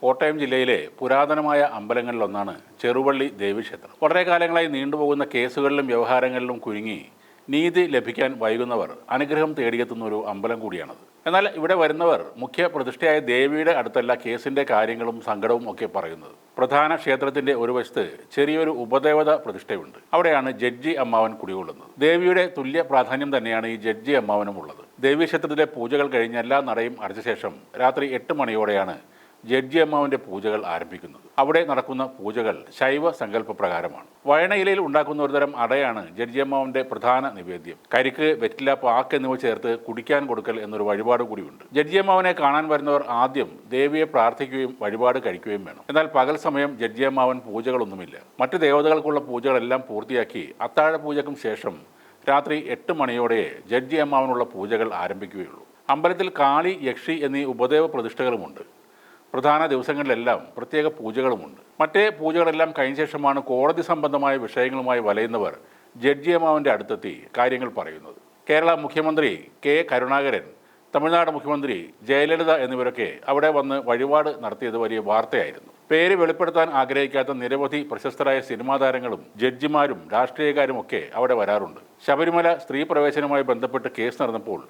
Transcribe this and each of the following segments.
കോട്ടയം ജില്ലയിലെ പുരാതനമായ അമ്പലങ്ങളിലൊന്നാണ് ചെറുവള്ളി ദേവീക്ഷേത്രം. വളരെ കാലങ്ങളായി നീണ്ടുപോകുന്ന കേസുകളിലും വ്യവഹാരങ്ങളിലും കുരുങ്ങി നീതി ലഭിക്കാൻ വൈകുന്നവർ അനുഗ്രഹം തേടിയെത്തുന്ന ഒരു അമ്പലം കൂടിയാണത്. എന്നാൽ ഇവിടെ വരുന്നവർ മുഖ്യ പ്രതിഷ്ഠയായ ദേവിയുടെ അടുത്തല്ല കേസിന്റെ കാര്യങ്ങളും സങ്കടവും ഒക്കെ പറയുന്നത്. പ്രധാന ക്ഷേത്രത്തിന്റെ ഒരു വശത്ത് ചെറിയൊരു ഉപദേവത പ്രതിഷ്ഠയുണ്ട്. അവിടെയാണ് ജഡ്ജി അമ്മാവൻ കുടികൊള്ളുന്നത്. ദേവിയുടെ തുല്യ പ്രാധാന്യം തന്നെയാണ് ഈ ജഡ്ജി അമ്മാവനും ഉള്ളത്. ദേവീക്ഷേത്രത്തിലെ പൂജകൾ കഴിഞ്ഞ് എല്ലാ നടയും അടച്ച ശേഷം രാത്രി എട്ട് മണിയോടെയാണ് ജഡ്ജി അമ്മാവിന്റെ പൂജകൾ ആരംഭിക്കുന്നത്. അവിടെ നടക്കുന്ന പൂജകൾ ശൈവ സങ്കല്പ പ്രകാരമാണ്. വയണയിലയിൽ ഉണ്ടാക്കുന്ന ഒരുതരം അടയാണ് ജഡ്ജി അമ്മാവിന്റെ പ്രധാന നിവേദ്യം. കരിക്ക് വെറ്റില പാക്ക് എന്നിവ ചേർത്ത് കുടിക്കാൻ കൊടുക്കൽ എന്നൊരു വഴിപാട് കൂടിയുണ്ട്. ജഡ്ജി അമ്മാവനെ കാണാൻ വരുന്നവർ ആദ്യം ദേവിയെ പ്രാർത്ഥിക്കുകയും വഴിപാട് കഴിക്കുകയും വേണം. എന്നാൽ പകൽ സമയം ജഡ്ജി അമ്മാവൻ പൂജകളൊന്നുമില്ല. മറ്റു ദേവതകൾക്കുള്ള പൂജകളെല്ലാം പൂർത്തിയാക്കി അത്താഴ പൂജക്കും ശേഷം രാത്രി എട്ട് മണിയോടെ ജഡ്ജി അമ്മാവനുള്ള പൂജകൾ ആരംഭിക്കുകയുള്ളൂ. അമ്പലത്തിൽ കാളി യക്ഷി എന്നീ ഉപദേവ പ്രതിഷ്ഠകളുമുണ്ട്. പ്രധാന ദിവസങ്ങളിലെല്ലാം പ്രത്യേക പൂജകളുമുണ്ട്. മറ്റേ പൂജകളെല്ലാം കഴിഞ്ഞ ശേഷമാണ് കോടതി സംബന്ധമായ വിഷയങ്ങളുമായി വലയുന്നവർ ജഡ്ജി അമ്മാവിന്റെ അടുത്തെത്തി കാര്യങ്ങൾ പറയുന്നത്. കേരള മുഖ്യമന്ത്രി കെ. കരുണാകരൻ തമിഴ്നാട് മുഖ്യമന്ത്രി ജയലളിത എന്നിവരൊക്കെ അവിടെ വന്ന് വഴിപാട് നടത്തിയത് വലിയ വാർത്തയായിരുന്നു. പേര് വെളിപ്പെടുത്താൻ ആഗ്രഹിക്കാത്ത നിരവധി പ്രശസ്തരായ സിനിമാ താരങ്ങളും ജഡ്ജിമാരും രാഷ്ട്രീയക്കാരും ഒക്കെ അവിടെ വരാറുണ്ട്. ശബരിമല സ്ത്രീ പ്രവേശനവുമായി ബന്ധപ്പെട്ട് കേസ് നടന്നപ്പോൾ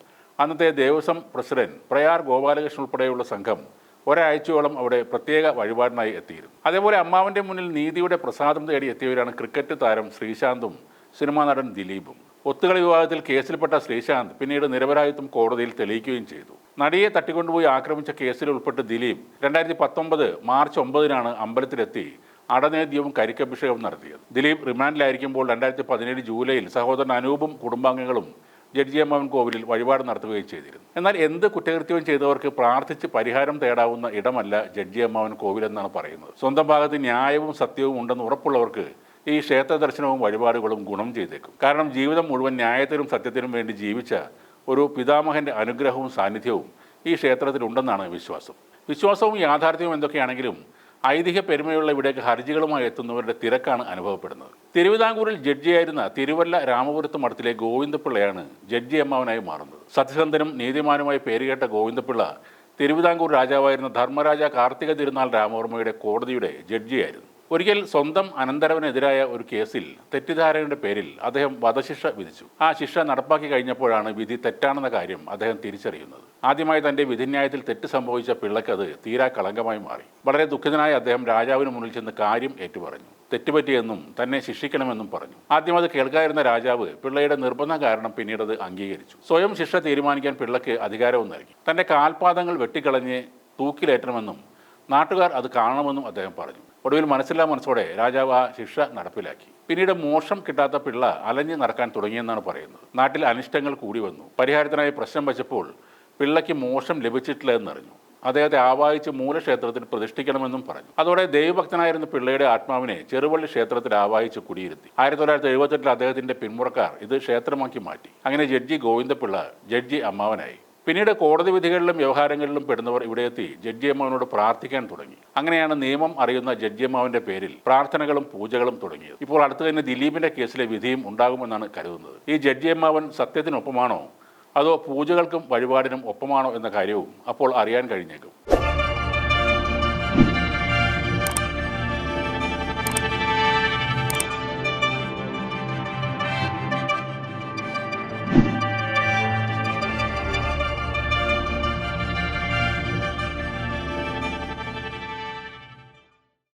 അന്നത്തെ ദേവസ്വം പ്രസിഡന്റ് പ്രയാർ ഗോപാലകൃഷ്ണൻ ഉൾപ്പെടെയുള്ള സംഘം ഒരാഴ്ചയോളം അവിടെ പ്രത്യേക വഴിപാടിനായി എത്തിയിരുന്നു. അതേപോലെ അമ്മാവന്റെ മുന്നിൽ നീതിയുടെ പ്രസാദം തേടി എത്തിയവരാണ് ക്രിക്കറ്റ് താരം ശ്രീശാന്തും സിനിമാ നടൻ ദിലീപും. ഒത്തുകളി വിവാദത്തിൽ കേസിൽപ്പെട്ട ശ്രീശാന്ത് പിന്നീട് നിരപരാധിത്വം കോടതിയിൽ തെളിയിക്കുകയും ചെയ്തു. നടിയെ തട്ടിക്കൊണ്ടുപോയി ആക്രമിച്ച കേസിൽ ഉൾപ്പെട്ട് ദിലീപ് രണ്ടായിരത്തി പത്തൊമ്പത് മാർച്ച് ഒമ്പതിനാണ് അമ്പലത്തിലെത്തി അടനേദ്യവും കരിക്കഭിഷേകവും നടത്തിയത്. ദിലീപ് റിമാൻഡിലായിരിക്കുമ്പോൾ രണ്ടായിരത്തി പതിനേഴ് ജൂലൈയിൽ സഹോദരൻ അനൂപും കുടുംബാംഗങ്ങളും ജഡ്ജി അമ്മാവൻ കോവിലിൽ വഴിപാട് നടത്തുകയും ചെയ്തിരുന്നു. എന്നാൽ എന്ത് കുറ്റകൃത്യവും ചെയ്തവർക്ക് പ്രാർത്ഥിച്ച് പരിഹാരം തേടാവുന്ന ഇടമല്ല ജഡ്ജി അമ്മാവൻ കോവിൽ എന്നാണ് പറയുന്നത്. സ്വന്തം ഭാഗത്ത് ന്യായവും സത്യവും ഉണ്ടെന്ന് ഉറപ്പുള്ളവർക്ക് ഈ ക്ഷേത്ര ദർശനവും വഴിപാടുകളും ഗുണം ചെയ്തേക്കും. കാരണം ജീവിതം മുഴുവൻ ന്യായത്തിനും സത്യത്തിനും വേണ്ടി ജീവിച്ച ഒരു പിതാമഹന്റെ അനുഗ്രഹവും സാന്നിധ്യവും ഈ ക്ഷേത്രത്തിലുണ്ടെന്നാണ് വിശ്വാസം. വിശ്വാസവും യാഥാർത്ഥ്യവും എന്തൊക്കെയാണെങ്കിലും ഐതിഹ്യ പെരുമയുള്ള ഇവിടേക്ക് ഹർജികളുമായി എത്തുന്നവരുടെ തിരക്കാണ് അനുഭവപ്പെടുന്നത്. തിരുവിതാംകൂറിൽ ജഡ്ജിയായിരുന്ന തിരുവല്ല രാമപുരത്ത് മഠത്തിലെ ഗോവിന്ദപിള്ളയാണ് ജഡ്ജി അമ്മാവനായി മാറുന്നത്. സത്യസന്ധനും നീതിമാനുമായി പേരുകേട്ട ഗോവിന്ദപിള്ള തിരുവിതാംകൂർ രാജാവായിരുന്ന ധർമ്മരാജ കാർത്തിക തിരുനാൾ രാമവർമ്മയുടെ കോടതിയുടെ ജഡ്ജിയായിരുന്നു. ഒരിക്കൽ സ്വന്തം അനന്തരവനെതിരായ ഒരു കേസിൽ തെറ്റിദ്ധാരകന്റെ പേരിൽ അദ്ദേഹം വധശിക്ഷ വിധിച്ചു. ആ ശിക്ഷ നടപ്പാക്കി കഴിഞ്ഞപ്പോഴാണ് വിധി തെറ്റാണെന്ന കാര്യം അദ്ദേഹം തിരിച്ചറിയുന്നത്. ആദ്യമായി തന്റെ വിധിന്യായത്തിൽ തെറ്റ് സംഭവിച്ച പിള്ളയ്ക്ക് അത് തീരാ കളങ്കമായി മാറി. വളരെ ദുഃഖിതനായ അദ്ദേഹം രാജാവിന് മുന്നിൽ ചെന്ന് കാര്യം ഏറ്റുപറഞ്ഞു. തെറ്റുപറ്റിയെന്നും തന്നെ ശിക്ഷിക്കണമെന്നും പറഞ്ഞു. ആദ്യം അത് കേൾക്കാതിരുന്ന രാജാവ് പിള്ളയുടെ നിർബന്ധം കാരണം പിന്നീട് അത് അംഗീകരിച്ചു. സ്വയം ശിക്ഷ തീരുമാനിക്കാൻ പിള്ളയ്ക്ക് അധികാരവും നൽകി. തന്റെ കാൽപാദങ്ങൾ വെട്ടിക്കളഞ്ഞ് തൂക്കിലേറ്റണമെന്നും നാട്ടുകാർ അത് കാണണമെന്നും അദ്ദേഹം പറഞ്ഞു. ഒടുവിൽ മനസ്സില്ലാ മനസ്സോടെ രാജാവ് ആ ശിക്ഷ നടപ്പിലാക്കി. പിന്നീട് മോശം കിട്ടാത്ത പിള്ള അലഞ്ഞു നടക്കാൻ തുടങ്ങിയെന്നാണ് പറയുന്നത്. നാട്ടിൽ അനിഷ്ടങ്ങൾ കൂടി വന്നു. പരിഹാരത്തിനായി പ്രശ്നം വച്ചപ്പോൾ പിള്ളയ്ക്ക് മോശം ലഭിച്ചിട്ടില്ല എന്നറിഞ്ഞു. അദ്ദേഹത്തെ ആവാഹിച്ച് മൂലക്ഷേത്രത്തിൽ പ്രതിഷ്ഠിക്കണമെന്നും പറഞ്ഞു. അതോടെ ദൈവഭക്തനായിരുന്ന പിള്ളയുടെ ആത്മാവിനെ ചെറുവള്ളി ക്ഷേത്രത്തിൽ ആവാഹിച്ച് കുടിയിരുത്തി. ആയിരത്തി തൊള്ളായിരത്തി എഴുപത്തെട്ടിൽ അദ്ദേഹത്തിന്റെ പിന്മുറക്കാർ ഇത് ക്ഷേത്രമാക്കി മാറ്റി. അങ്ങനെ ജഡ്ജി ഗോവിന്ദപിള്ള ജഡ്ജി അമ്മാവനായി. പിന്നീട് കോടതി വിധികളിലും വ്യവഹാരങ്ങളിലും പെടുന്നവർ ഇവിടെ എത്തി ജഡ്ജി അമ്മാവനോട് പ്രാർത്ഥിക്കാൻ തുടങ്ങി. അങ്ങനെയാണ് നിയമം അറിയുന്ന ജഡ്ജി അമ്മാവന്റെ പേരിൽ പ്രാർത്ഥനകളും പൂജകളും തുടങ്ങിയത്. ഇപ്പോൾ അടുത്ത് തന്നെ ദിലീപിന്റെ കേസിലെ വിധിയും ഉണ്ടാകുമെന്നാണ് കരുതുന്നത്. ഈ ജഡ്ജി അമ്മാവൻ സത്യത്തിനൊപ്പമാണോ? അതോ പൂജകൾക്കും വഴിപാടിനും ഒപ്പമാണോ എന്ന കാര്യവും അപ്പോൾ അറിയാൻ കഴിഞ്ഞേക്കും.